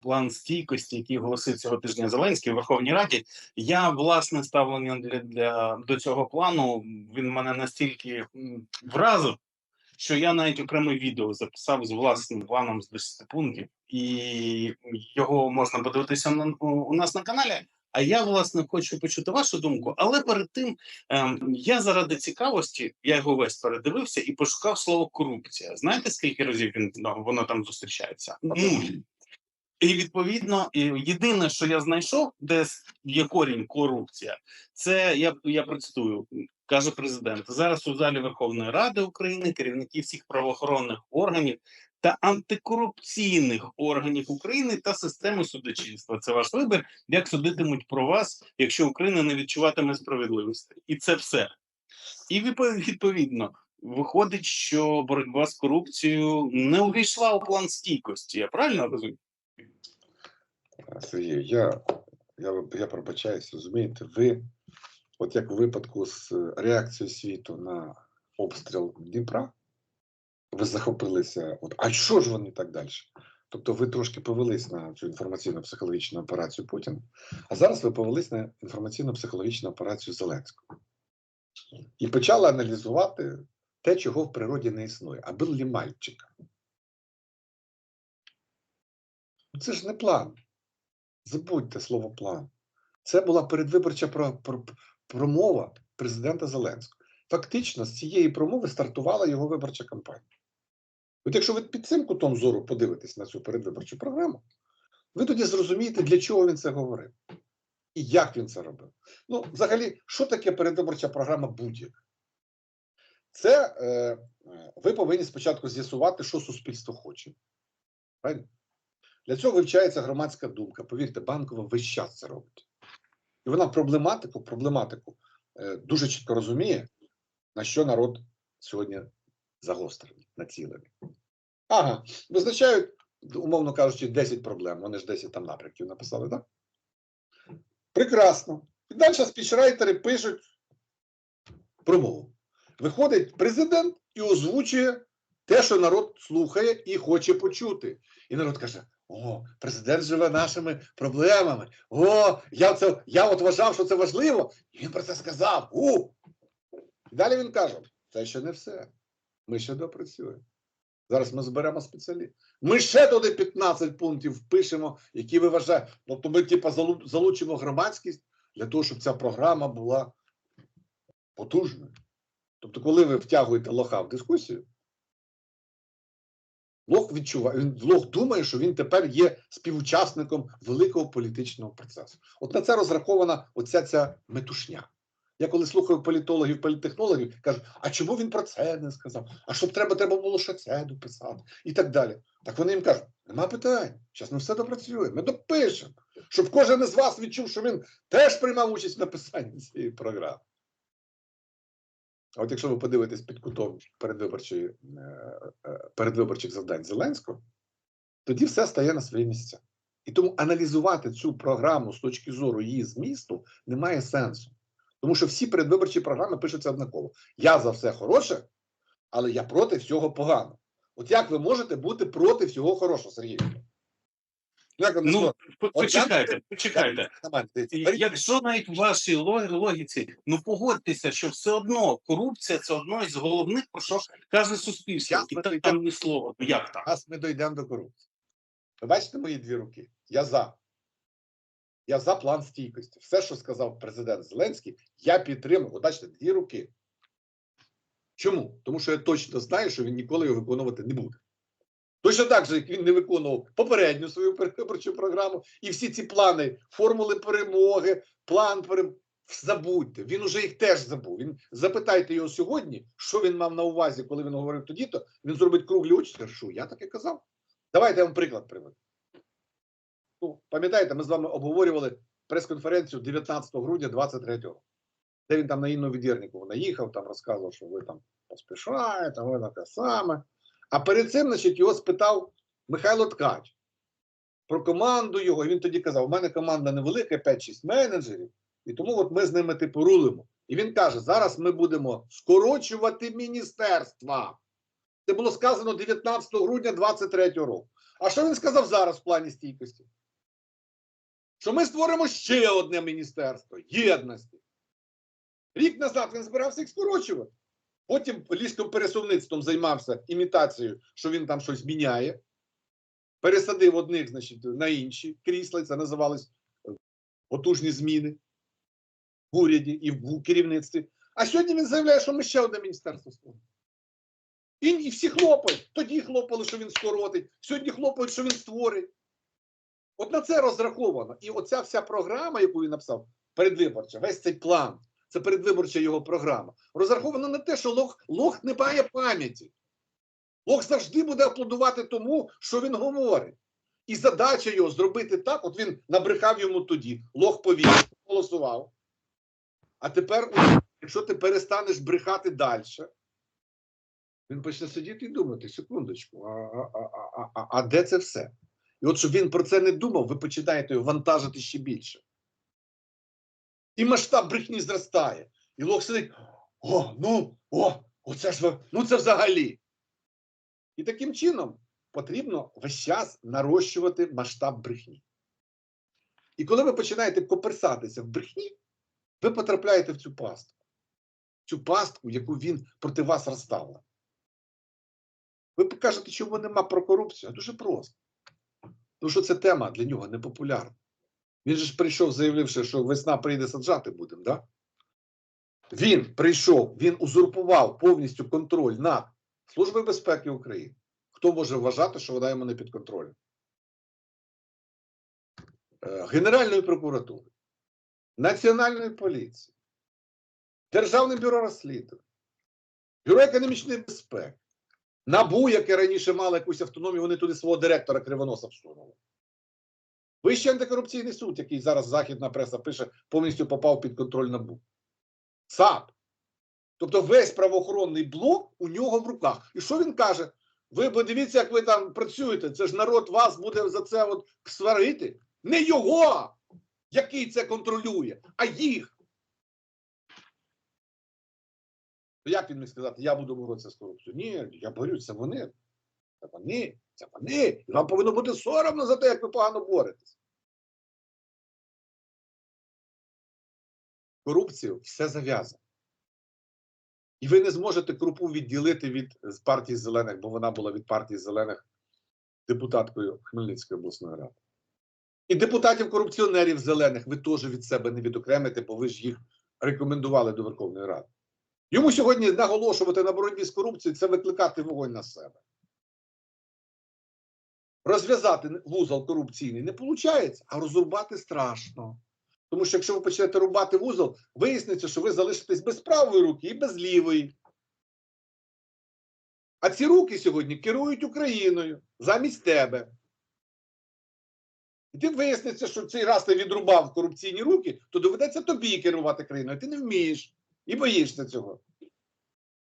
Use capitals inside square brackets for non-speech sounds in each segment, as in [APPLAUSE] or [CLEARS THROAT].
план стійкості, який оголосив цього тижня Зеленський у Верховній Раді. Я власне ставлення для, для до цього плану він мене настільки вразив, що я навіть окреме відео записав з власним планом з 10 пунктів, і його можна подивитися на, у, нас на каналі. А я власне хочу почути вашу думку. Але перед тим ем, я заради цікавості, я його весь передивився і пошукав слово корупція. Знаєте, скільки разів він воно там зустрічається? Нуль. І відповідно, єдине, що я знайшов, де є корінь корупція, це я, я процитую, каже президент. Зараз у залі Верховної Ради України керівники всіх правоохоронних органів та антикорупційних органів України та системи судочинства. Це ваш вибір, як судитимуть про вас, якщо Україна не відчуватиме справедливості, і це все. І відпо- відповідно. Виходить, що боротьба з корупцією не увійшла у план стійкості. Я правильно розумію? Сергій, я, я, я пробачаюсь, розумієте, ви, от як у випадку з реакцією світу на обстріл Дніпра, ви захопилися, от, а що ж вони так далі? Тобто ви трошки повелись на цю інформаційно-психологічну операцію Путіна, а зараз ви повелись на інформаційно-психологічну операцію Зеленського. І почали аналізувати те, чого в природі не існує. А був ли мальчик? Це ж не план. Забудьте слово план. Це була передвиборча про, про, промова президента Зеленського. Фактично, з цієї промови стартувала його виборча кампанія. От якщо ви під цим кутом зору подивитесь на цю передвиборчу програму, ви тоді зрозумієте, для чого він це говорив і як він це робив. Ну, взагалі, що таке передвиборча програма будь-яка? Це е, е, ви повинні спочатку з'ясувати, що суспільство хоче. Правильно? Для цього вивчається громадська думка. Повірте, банкова весь час це робить. І вона проблематику, проблематику е, дуже чітко розуміє, на що народ сьогодні загострений, націлений. Ага, визначають, умовно кажучи, 10 проблем. Вони ж 10 там напрямків написали, так? Прекрасно. І далі спічрайтери пишуть промову. Виходить президент і озвучує те, що народ слухає і хоче почути. І народ каже: О, президент живе нашими проблемами. О, я це я от вважав, що це важливо. І він про це сказав. У! Далі він каже: це ще не все. Ми ще допрацюємо. Зараз ми зберемо спеціалістів. Ми ще туди 15 пунктів впишемо, які ви вважаєте. Тобто ми, типа, залучимо громадськість для того, щоб ця програма була потужною. Тобто, коли ви втягуєте лоха в дискусію, Лох відчуває, він лох думає, що він тепер є співучасником великого політичного процесу. От на це розрахована оця ця метушня. Я коли слухаю політологів, політтехнологів, кажу, а чому він про це не сказав? А щоб треба, треба було ще це дописати і так далі. Так вони їм кажуть: нема питань, зараз ми все допрацюємо, ми допишемо, щоб кожен із вас відчув, що він теж приймав участь в написанні цієї програми. А от якщо ви подивитесь під кутом передвиборчої, е, е, передвиборчих завдань Зеленського, тоді все стає на свої місця. І тому аналізувати цю програму з точки зору її змісту немає сенсу. Тому що всі передвиборчі програми пишуться однаково. Я за все хороше, але я проти всього поганого. От як ви можете бути проти всього хорошого, Сергій? Як Ну, От почекайте, почекайте. беріть- Якщо навіть в вашій логіці, ну погодьтеся, що все одно корупція це одно із головних, про що каже суспільство. І ми та- там ні слова. Ну як так? Зараз ми дійдемо до корупції. Ви бачите мої дві руки? Я за. Я за план стійкості. Все, що сказав президент Зеленський, я підтримую. От бачите, дві руки. Чому? Тому що я точно знаю, що він ніколи його виконувати не буде. Точно так же, як він не виконував попередню свою передвиборчу програму, і всі ці плани, формули перемоги, план перемоги. Забудьте, він уже їх теж забув. Він запитайте його сьогодні, що він мав на увазі, коли він говорив тоді, то він зробить круглі очі. скаже, Що я таке казав? Давайте я вам приклад приведу. Ну, пам'ятаєте, ми з вами обговорювали прес-конференцію 19 грудня 23-го, де він там на Інну Відєрнікову наїхав, там розказував, що ви там поспішаєте, ви таке саме. А перед цим, значить, його спитав Михайло Ткач про команду його. І він тоді казав: у мене команда невелика, 5-6 менеджерів, і тому от ми з ними типу рулимо. І він каже: зараз ми будемо скорочувати міністерства. Це було сказано 19 грудня 23 року. А що він сказав зараз в плані стійкості? Що ми створимо ще одне міністерство єдності. Рік назад він збирався їх скорочувати. Потім ліжком пересувництвом займався імітацією, що він там щось міняє. Пересадив одних, значить, на інші крісла. Це називалось е, потужні зміни в уряді і в керівництві. А сьогодні він заявляє, що ми ще одне міністерство створимо. І, і всі хлопають. Тоді хлопали, що він скоротить, сьогодні хлопають, що він створить. От на це розраховано. І оця вся програма, яку він написав, передвиборча, весь цей план, це передвиборча його програма, розрахована на те, що лох, лох не має пам'яті. Лох завжди буде аплодувати тому, що він говорить. І задача його зробити так, от він набрехав йому тоді, лох повірив, голосував. А тепер, якщо ти перестанеш брехати далі, він почне сидіти і думати, секундочку, а, а, а, а, а, де це все? І от щоб він про це не думав, ви починаєте його вантажити ще більше. І масштаб брехні зростає. І лох сидить: о, ну, о, оце ж ну це взагалі. І таким чином потрібно весь час нарощувати масштаб брехні. І коли ви починаєте коперсатися в брехні, ви потрапляєте в цю пастку. Цю пастку, яку він проти вас розставив. Ви кажете, чому нема про корупцію? Дуже просто. Тому що ця тема для нього не популярна. Він же ж прийшов, заявивши, що весна прийде саджати будемо, да? Він прийшов, він узурпував повністю контроль над Службою безпеки України. Хто може вважати, що вона йому не під контролем? Е, Генеральної прокуратури, Національної поліції, Державне бюро розслідувань, Бюро економічної безпеки, НАБУ, яке раніше мало якусь автономію, вони туди свого директора Кривоноса всунули. Вищий антикорупційний суд, який зараз західна преса пише, повністю попав під контроль НАБУ. САП. Тобто весь правоохоронний блок у нього в руках. І що він каже? Ви подивіться, як ви там працюєте. Це ж народ вас буде за це от сварити. Не його, який це контролює, а їх. Як він міг сказати, я буду боротися з корупцією? Ні, я борюся, вони. Це вони, це вони. Вам повинно бути соромно за те, як ви погано боретесь. Корупцію все зав'язано. І ви не зможете крупу відділити від партії зелених, бо вона була від партії зелених депутаткою Хмельницької обласної ради. І депутатів-корупціонерів зелених ви теж від себе не відокремите, бо ви ж їх рекомендували до Верховної Ради. Йому сьогодні наголошувати на боротьбі з корупцією це викликати вогонь на себе. Розв'язати вузол корупційний не виходить, а розрубати страшно. Тому що якщо ви почнете рубати вузол, виясниться, що ви залишитесь без правої руки і без лівої. А ці руки сьогодні керують Україною замість тебе. І ти виясниться, що цей раз ти відрубав корупційні руки, то доведеться тобі керувати країною. Ти не вмієш і боїшся цього.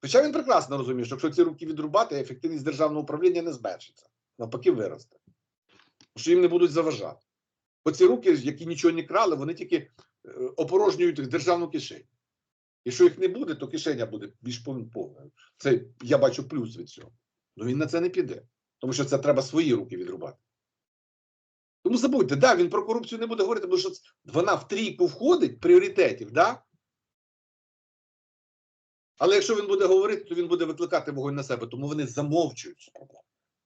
Хоча він прекрасно розуміє, що якщо ці руки відрубати, ефективність державного управління не зменшиться. Навпаки, виросте. Що їм не будуть заважати. Бо ці руки, які нічого не крали, вони тільки е, опорожнюють державну кишеню. Якщо їх не буде, то кишеня буде більш повною. Це я бачу плюс від цього. Ну він на це не піде. Тому що це треба свої руки відрубати. Тому забудьте, да, він про корупцію не буде говорити, тому що вона в трійку входить пріоритетів, да? Але якщо він буде говорити, то він буде викликати вогонь на себе, тому вони замовчують.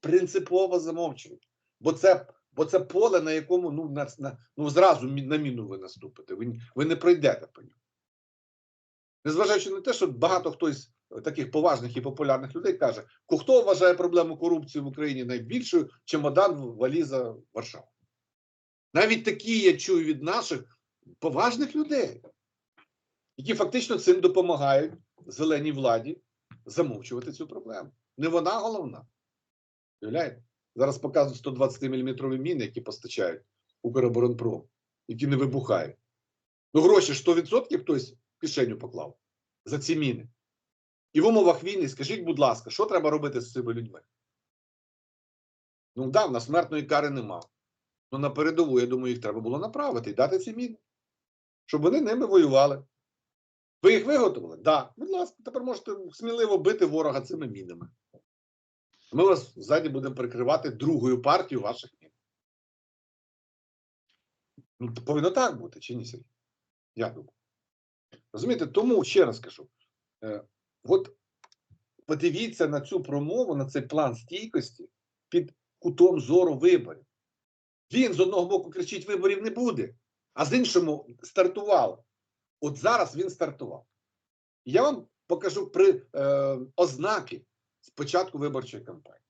Принципово замовчують. Бо це, бо це поле, на якому ну, на, на, ну зразу на міну ви наступите. Ви, ви не пройдете по ньому. Незважаючи на те, що багато хтось таких поважних і популярних людей каже, хто вважає проблему корупції в Україні найбільшою, чемодан валіза Варшава. Навіть такі я чую від наших поважних людей, які фактично цим допомагають зеленій владі замовчувати цю проблему. Не вона головна. Уявляєте? Зараз показують 120 мм міни, які постачають Укроборонпром, які не вибухають. Ну, гроші 100% хтось в кишеню поклав за ці міни. І в умовах війни, скажіть, будь ласка, що треба робити з цими людьми? Ну, да, в нас смертної кари нема. Ну, на передову, я думаю, їх треба було направити і дати ці міни, щоб вони ними воювали. Ви їх виготовили? Так. Да. Будь ласка, тепер можете сміливо бити ворога цими мінами. Ми вас ззаді будемо прикривати другою партією ваших мін. Ну, повинно так бути, чи ні, Сергій? Я думаю. Розумієте, тому ще раз кажу: е, от подивіться на цю промову, на цей план стійкості під кутом зору виборів. Він з одного боку кричить: виборів не буде, а з іншого стартував. От зараз він стартував. Я вам покажу при е, ознаки з початку виборчої кампанії.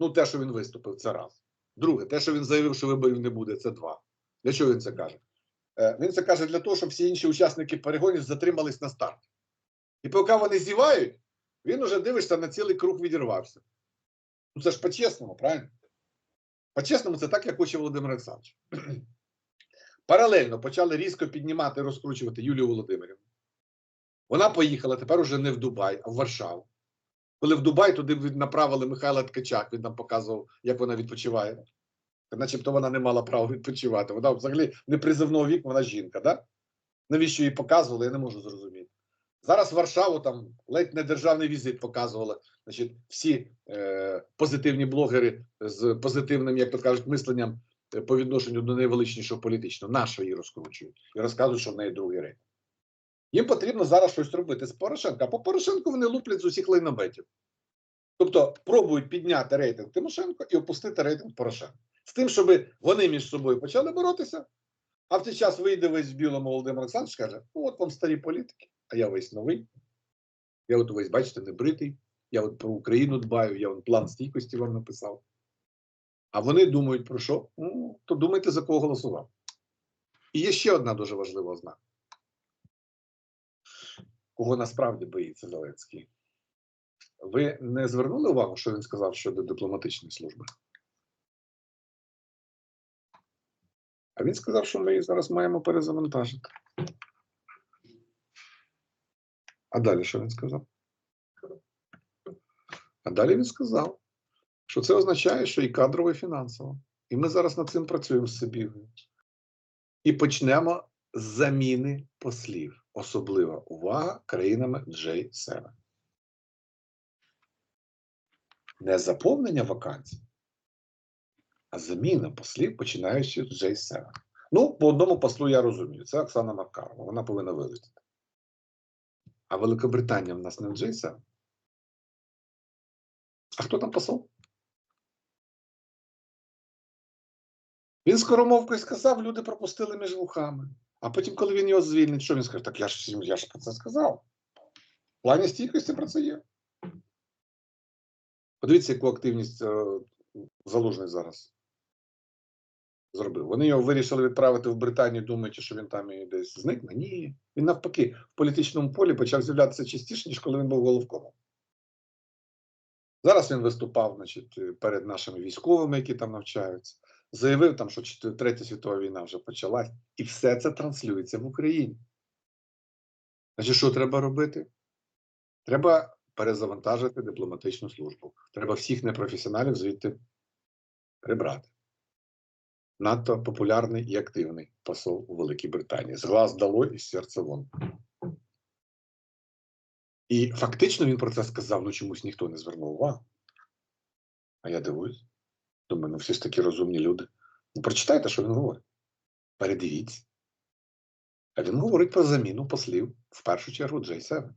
Ну, те, що він виступив, це раз. Друге, те, що він заявив, що виборів не буде, це два. Для чого він це каже? Е, він це каже для того, щоб всі інші учасники перегонів затримались на старті. І поки вони зівають, він уже дивишся на цілий круг відірвався. Ну це ж по-чесному, правильно? По-чесному, це так, як хоче Володимир Олександрович. [CLEARS THROAT] Паралельно почали різко піднімати, розкручувати Юлію Володимирівну. Вона поїхала тепер уже не в Дубай, а в Варшаву. Коли в Дубай туди направили Михайла Ткачак, він нам показував, як вона відпочиває. Начебто вона не мала права відпочивати. Вона взагалі не призовного віку, вона жінка, да? Навіщо її показували, я не можу зрозуміти. Зараз Варшаву там ледь не державний візит показували. Значить, всі е, позитивні блогери з позитивним, як то кажуть, мисленням е, по відношенню до найвеличнішого політичного, нашого її розкручують і розказують, що в неї другий рейтинг. Їм потрібно зараз щось робити з Порошенка. А по Порошенку вони луплять з усіх лайнобетів. Тобто пробують підняти рейтинг Тимошенко і опустити рейтинг Порошенка. З тим, щоб вони між собою почали боротися, а в цей час вийде весь в білому Володимир Олександрович і каже: ну от вам старі політики, а я весь новий. Я от весь, бачите, не бритий. Я от про Україну дбаю, я от план стійкості вам написав. А вони думають про що? Ну, то думайте, за кого голосував. І є ще одна дуже важлива ознака. Кого насправді боїться Зеленський? Ви не звернули увагу, що він сказав щодо дипломатичної служби? А він сказав, що ми її зараз маємо перезавантажити. А далі що він сказав? А далі він сказав, що це означає, що і кадрово, і фінансово. І ми зараз над цим працюємо з Сибігою. І почнемо з заміни послів. Особлива увага країнами J7. Не заповнення вакансій, а заміна послів, починаючи з J7. Ну, по одному послу я розумію. Це Оксана Маркарова. Вона повинна вилетіти. А Великобританія в нас не в J7. А хто там посол? Він скоромовкою сказав, люди пропустили між вухами. А потім, коли він його звільнить, що він скаже? Так я ж всім- я ж про це сказав. В плані стійкості про це є. Подивіться, яку активність е, залужний зараз зробив. Вони його вирішили відправити в Британію, думаючи, що він там і десь зникне. Ні. Він навпаки в політичному полі почав з'являтися частіше, ніж коли він був головкомом. Зараз він виступав значить, перед нашими військовими, які там навчаються. Заявив там, що Третя світова війна вже почалась, і все це транслюється в Україні. Значить, що треба робити? Треба перезавантажити дипломатичну службу. Треба всіх непрофесіоналів звідти прибрати. Надто популярний і активний посол у Великій Британії. З глаз дало і з вон. І фактично він про це сказав, ну чомусь ніхто не звернув увагу. А я дивуюсь. Думаю, ну всі ж такі розумні люди. Ну, прочитайте, що він говорить. Передивіться. А він говорить про заміну послів в першу чергу J7.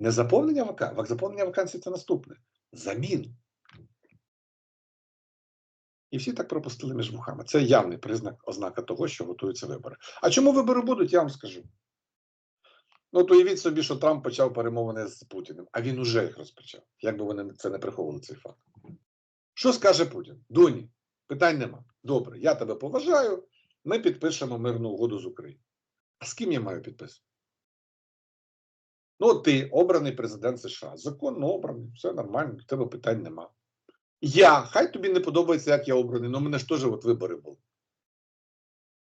Не заповнення вакансій, заповнення вакансій це наступне. Замін. І всі так пропустили між вухами. Це явний признак, ознака того, що готуються вибори. А чому вибори будуть, я вам скажу. Ну, от уявіть собі, що Трамп почав перемовини з Путіним, а він уже їх розпочав. Як би вони це не приховували, цей факт. Що скаже Путін? Дуні, питань нема. Добре, я тебе поважаю. Ми підпишемо мирну угоду з Україною. А з ким я маю підписувати? Ну, ти обраний президент США. Законно обраний, все нормально, до тебе питань нема. Я, хай тобі не подобається, як я обраний, але в мене ж теж от вибори були.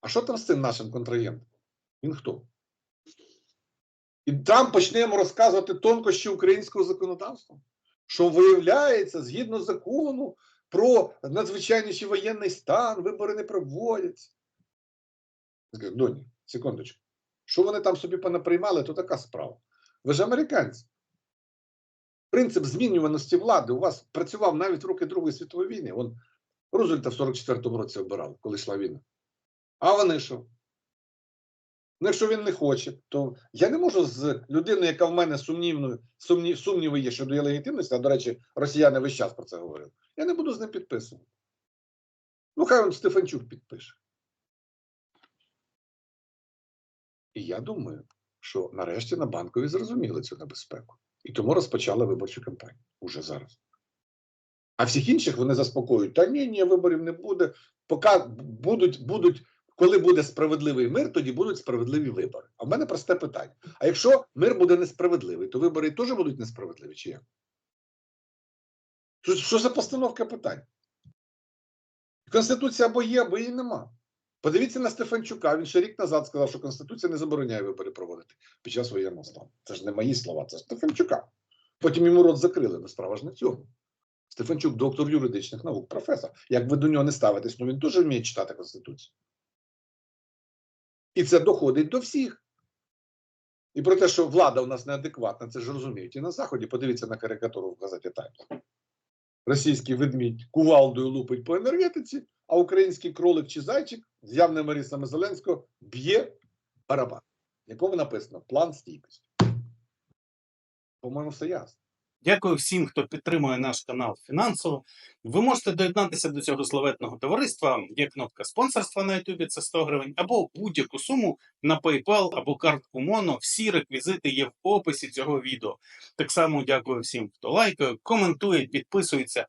А що там з цим нашим контрагентом? Він хто? І там почнемо розказувати тонкощі українського законодавства, що виявляється, згідно закону про надзвичайніший воєнний стан, вибори не проводяться. Доні, секундочку. Що вони там собі понаприймали, то така справа. Ви ж американці. принцип змінюваності влади у вас працював навіть в роки Другої світової війни. Вон Рузвельта в 44-му році обирали, коли йшла війна. А вони що? Ну, якщо він не хоче, то я не можу з людиною, яка в мене сумнівною, сумні, сумніви є щодо її легітимності, а до речі, росіяни весь час про це говорили. Я не буду з ним підписувати. Ну, хай он Стефанчук підпише. І я думаю, що нарешті на банкові зрозуміли цю небезпеку. І тому розпочали виборчу кампанію уже зараз. А всіх інших вони заспокоюють: та ні, ні, виборів не буде. Поки будуть, будуть, коли буде справедливий мир, тоді будуть справедливі вибори. А в мене просте питання: а якщо мир буде несправедливий, то вибори теж будуть несправедливі, чи як? Що, за постановка питань? Конституція або є, або її нема. Подивіться на Стефанчука. Він ще рік назад сказав, що Конституція не забороняє вибори проводити під час воєнного стану. Це ж не мої слова, це Стефанчука. Потім йому рот закрили, але справа ж в цьому. Стефанчук, доктор юридичних наук, професор. Як ви до нього не ставитесь, ну він теж вміє читати Конституцію. І це доходить до всіх. І про те, що влада у нас неадекватна, це ж розуміють. І на Заході подивіться на карикатуру в газеті Таймс. Російський ведмідь кувалдою лупить по енергетиці, а український кролик чи зайчик з явними рисами Зеленського б'є барабан, в якому написано план стійкості. По-моєму, все ясно. Дякую всім, хто підтримує наш канал фінансово. Ви можете доєднатися до цього славетного товариства. Є кнопка спонсорства на YouTube, це 100 гривень, або будь-яку суму на PayPal або картку Моно. Всі реквізити є в описі цього відео. Так само дякую всім, хто лайкає, коментує, підписується.